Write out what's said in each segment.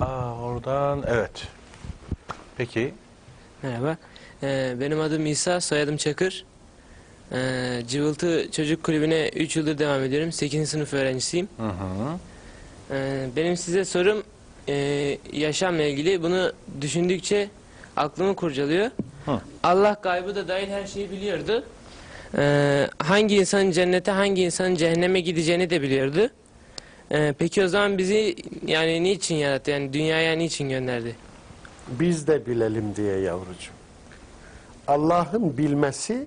Aa, oradan evet. Peki. Merhaba. Ee, benim adım İsa, soyadım Çakır. Ee, Cıvıltı Çocuk Kulübü'ne 3 yıldır devam ediyorum. 8. sınıf öğrencisiyim. Hı hı. Ee, benim size sorum e, yaşamla ilgili. Bunu düşündükçe aklımı kurcalıyor. Hı. Allah gaybı da dahil her şeyi biliyordu. Ee, hangi insanın cennete, hangi insanın cehenneme gideceğini de biliyordu. Ee, peki o zaman bizi yani niçin yarattı? Yani dünyaya niçin gönderdi? Biz de bilelim diye yavrucuğum. Allah'ın bilmesi,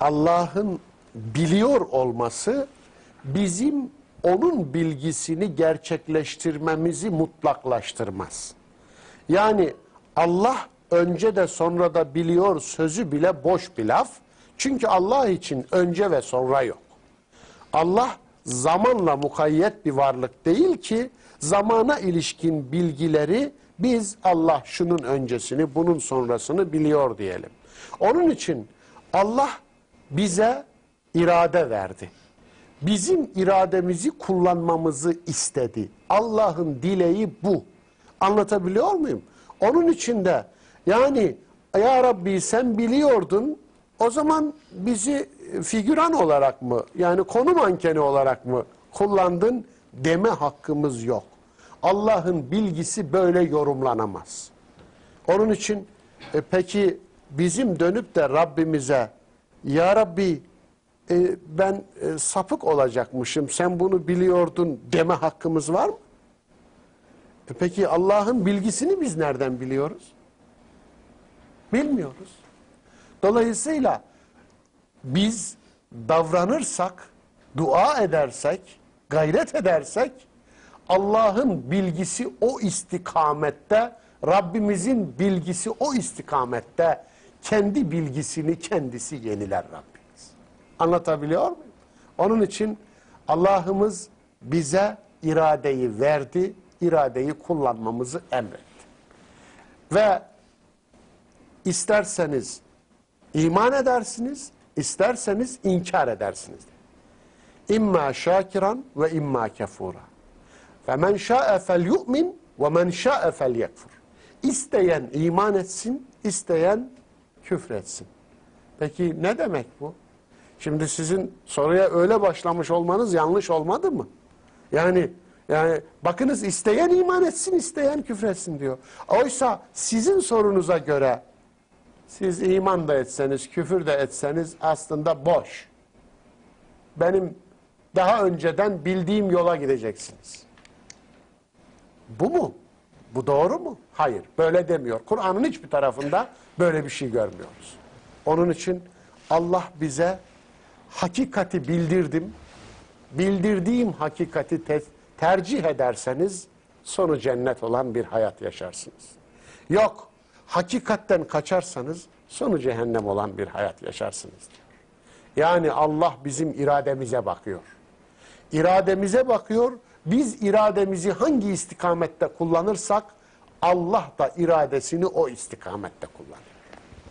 Allah'ın biliyor olması bizim onun bilgisini gerçekleştirmemizi mutlaklaştırmaz. Yani Allah önce de sonra da biliyor sözü bile boş bir laf. Çünkü Allah için önce ve sonra yok. Allah zamanla mukayyet bir varlık değil ki zamana ilişkin bilgileri biz Allah şunun öncesini bunun sonrasını biliyor diyelim. Onun için Allah bize irade verdi. Bizim irademizi kullanmamızı istedi. Allah'ın dileği bu. Anlatabiliyor muyum? Onun için de yani ya Rabbi sen biliyordun o zaman bizi figüran olarak mı yani konu mankeni olarak mı kullandın deme hakkımız yok. Allah'ın bilgisi böyle yorumlanamaz. Onun için e, peki bizim dönüp de Rabbimize ya Rabbi e, ben e, sapık olacakmışım sen bunu biliyordun deme hakkımız var mı? E, peki Allah'ın bilgisini biz nereden biliyoruz? Bilmiyoruz. Dolayısıyla biz davranırsak, dua edersek, gayret edersek Allah'ın bilgisi o istikamette, Rabbimizin bilgisi o istikamette kendi bilgisini kendisi yeniler Rabbimiz. Anlatabiliyor muyum? Onun için Allah'ımız bize iradeyi verdi, iradeyi kullanmamızı emretti. Ve isterseniz iman edersiniz, isterseniz inkar edersiniz. İmma şakiran ve imma kefura. Femen şa'e fel yu'min ve men şa'e fel yekfur. İsteyen iman etsin, isteyen küfretsin. Peki ne demek bu? Şimdi sizin soruya öyle başlamış olmanız yanlış olmadı mı? Yani yani bakınız isteyen iman etsin, isteyen küfretsin diyor. Oysa sizin sorunuza göre siz iman da etseniz, küfür de etseniz aslında boş. Benim daha önceden bildiğim yola gideceksiniz. Bu mu? Bu doğru mu? Hayır, böyle demiyor. Kur'an'ın hiçbir tarafında böyle bir şey görmüyoruz. Onun için Allah bize hakikati bildirdim. Bildirdiğim hakikati te- tercih ederseniz sonu cennet olan bir hayat yaşarsınız. Yok, hakikatten kaçarsanız sonu cehennem olan bir hayat yaşarsınız. Yani Allah bizim irademize bakıyor. İrademize bakıyor. Biz irademizi hangi istikamette kullanırsak Allah da iradesini o istikamette kullanır.